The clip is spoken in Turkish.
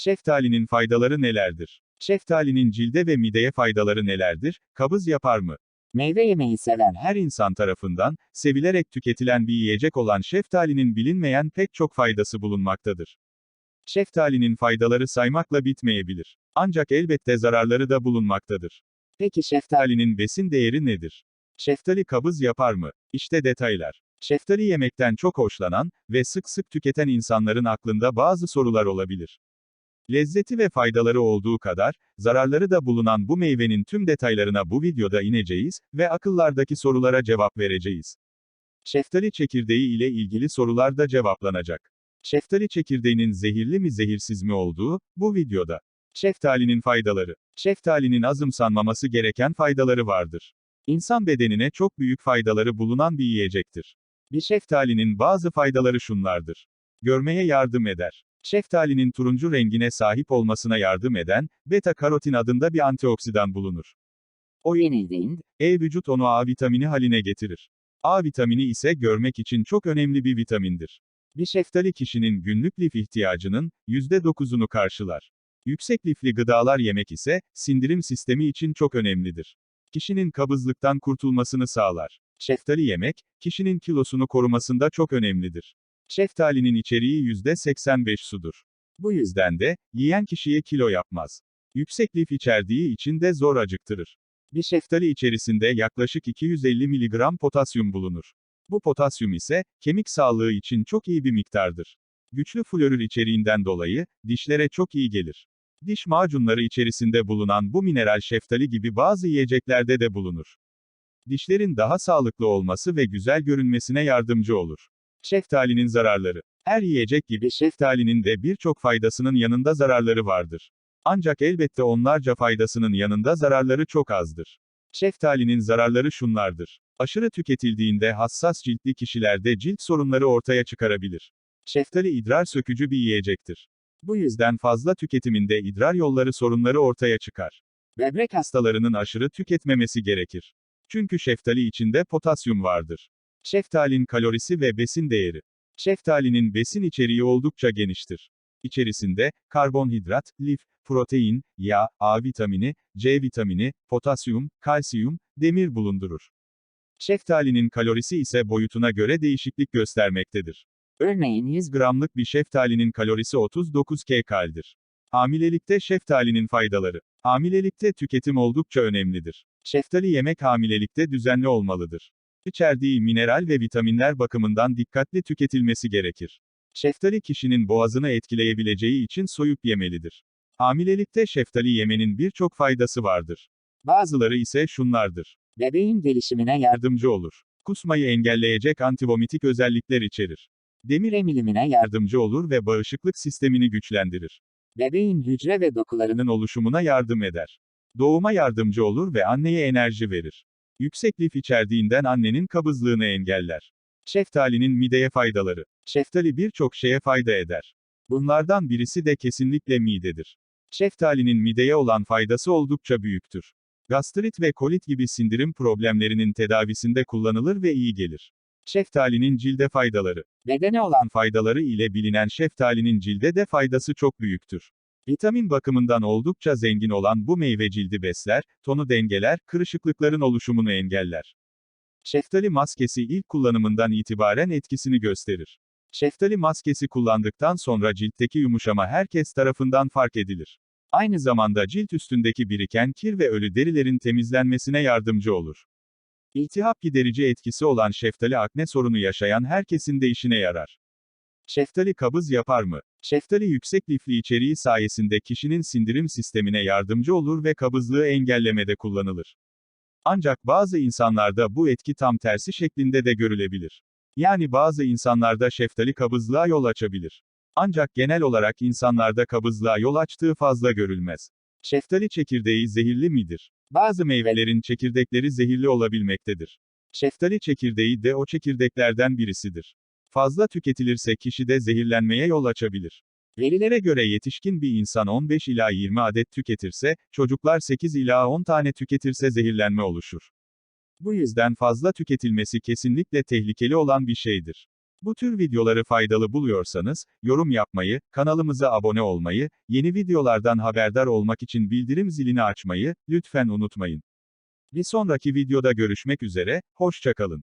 Şeftalinin faydaları nelerdir? Şeftalinin cilde ve mideye faydaları nelerdir? Kabız yapar mı? Meyve yemeyi seven Her insan tarafından, sevilerek tüketilen bir yiyecek olan şeftalinin bilinmeyen pek çok faydası bulunmaktadır. Şeftalinin faydaları saymakla bitmeyebilir. Ancak elbette zararları da bulunmaktadır. Peki şeftali, Şeftalinin besin değeri nedir? Şeftali kabız yapar mı? İşte detaylar. Şeftali yemekten çok hoşlanan ve sık sık tüketen insanların aklında bazı sorular olabilir. Lezzeti ve faydaları olduğu kadar, zararları da bulunan bu meyvenin tüm detaylarına bu videoda ineceğiz ve akıllardaki sorulara cevap vereceğiz. Şeftali çekirdeği ile ilgili sorular da cevaplanacak. Şeftali çekirdeğinin zehirli mi zehirsiz mi olduğu, bu videoda. Şeftalinin faydaları. Şeftalinin azımsanmaması gereken faydaları vardır. İnsan bedenine çok büyük faydaları bulunan bir yiyecektir. Bir şeftalinin bazı faydaları şunlardır. Görmeye yardım eder. Şeftalinin turuncu rengine sahip olmasına yardım eden, beta karotin adında bir antioksidan bulunur. o yenildiğinde, E vücut onu A vitamini haline getirir. A vitamini ise görmek için çok önemli bir vitamindir. Bir şeftali kişinin günlük lif ihtiyacının %9'unu karşılar. Yüksek lifli gıdalar yemek ise sindirim sistemi için çok önemlidir. Kişinin kabızlıktan kurtulmasını sağlar. Şeftali yemek, kişinin kilosunu korumasında çok önemlidir. Şeftalinin içeriği %85 sudur. Bu yüzden de, yiyen kişiye kilo yapmaz. Yüksek lif içerdiği için de zor acıktırır. Bir şeftali içerisinde yaklaşık 250 mg potasyum bulunur. Bu potasyum ise, kemik sağlığı için çok iyi bir miktardır. Güçlü florür içeriğinden dolayı, dişlere çok iyi gelir. Diş macunları içerisinde bulunan bu mineral şeftali gibi bazı yiyeceklerde de bulunur. Dişlerin daha sağlıklı olması ve güzel görünmesine yardımcı olur. Şeftalinin zararları. Her yiyecek gibi şeftalinin de birçok faydasının yanında zararları vardır. Ancak elbette onlarca faydasının yanında zararları çok azdır. Şeftalinin zararları şunlardır. Aşırı tüketildiğinde hassas ciltli kişilerde cilt sorunları ortaya çıkarabilir. Şeftali idrar sökücü bir yiyecektir. Bu yüzden fazla tüketiminde idrar yolları sorunları ortaya çıkar. Böbrek hastalarının aşırı tüketmemesi gerekir. Çünkü şeftali içinde potasyum vardır. Şeftalin kalorisi ve besin değeri. Şeftalinin besin içeriği oldukça geniştir. İçerisinde, karbonhidrat, lif, protein, yağ, A vitamini, C vitamini, potasyum, kalsiyum, demir bulundurur. Şeftalinin kalorisi ise boyutuna göre değişiklik göstermektedir. örneğin 100 100 gramlık bir şeftalinin kalorisi 39 kcal. Hamilelikte şeftalinin faydaları. Hamilelikte tüketim oldukça önemlidir. Şeftali yemek hamilelikte düzenli olmalıdır. İçerdiği mineral ve vitaminler bakımından dikkatli tüketilmesi gerekir. Şeftali kişinin boğazını etkileyebileceği için soyup yemelidir. Hamilelikte şeftali yemenin birçok faydası vardır. Bazıları ise şunlardır. bebeğin gelişimine yardım, Yardımcı olur. Kusmayı engelleyecek antivomitik özellikler içerir. Demir emilimine yardım, yardımcı olur ve bağışıklık sistemini güçlendirir. bebeğin hücre ve dokularının oluşumuna yardım eder. Doğuma yardımcı olur ve anneye enerji verir. Yüksek lif içerdiğinden annenin kabızlığını engeller. Şeftalinin mideye faydaları. Şeftali birçok şeye fayda eder. Bunlardan birisi de kesinlikle midedir. Şeftalinin mideye olan faydası oldukça büyüktür. Gastrit ve kolit gibi sindirim problemlerinin tedavisinde kullanılır ve iyi gelir. Şeftalinin cilde faydaları. bedene olan Faydaları ile bilinen şeftalinin cilde de faydası çok büyüktür. Vitamin bakımından oldukça zengin olan bu meyve cildi besler, tonu dengeler, kırışıklıkların oluşumunu engeller. Şeftali maskesi ilk kullanımından itibaren etkisini gösterir. Şeftali maskesi kullandıktan sonra ciltteki yumuşama herkes tarafından fark edilir. Aynı zamanda cilt üstündeki biriken kir ve ölü derilerin temizlenmesine yardımcı olur. İltihap giderici etkisi olan şeftali akne sorunu yaşayan herkesin de işine yarar. Şeftali kabız yapar mı? Şeftali yüksek lifli içeriği sayesinde kişinin sindirim sistemine yardımcı olur ve kabızlığı engellemede kullanılır. Ancak bazı insanlarda bu etki tam tersi şeklinde de görülebilir. Yani bazı insanlarda şeftali kabızlığa yol açabilir. Ancak genel olarak insanlarda kabızlığa yol açtığı fazla görülmez. Şeftali çekirdeği zehirli midir? Bazı meyvelerin çekirdekleri zehirli olabilmektedir. Şeftali çekirdeği de o çekirdeklerden birisidir. Fazla tüketilirse kişide zehirlenmeye yol açabilir. Verilere göre yetişkin bir insan 15 ila 20 adet tüketirse, çocuklar 8 ila 10 tane tüketirse zehirlenme oluşur. Bu yüzden fazla tüketilmesi kesinlikle tehlikeli olan bir şeydir. Bu tür videoları faydalı buluyorsanız, yorum yapmayı, kanalımıza abone olmayı, yeni videolardan haberdar olmak için bildirim zilini açmayı, lütfen unutmayın. Bir sonraki videoda görüşmek üzere, hoşçakalın.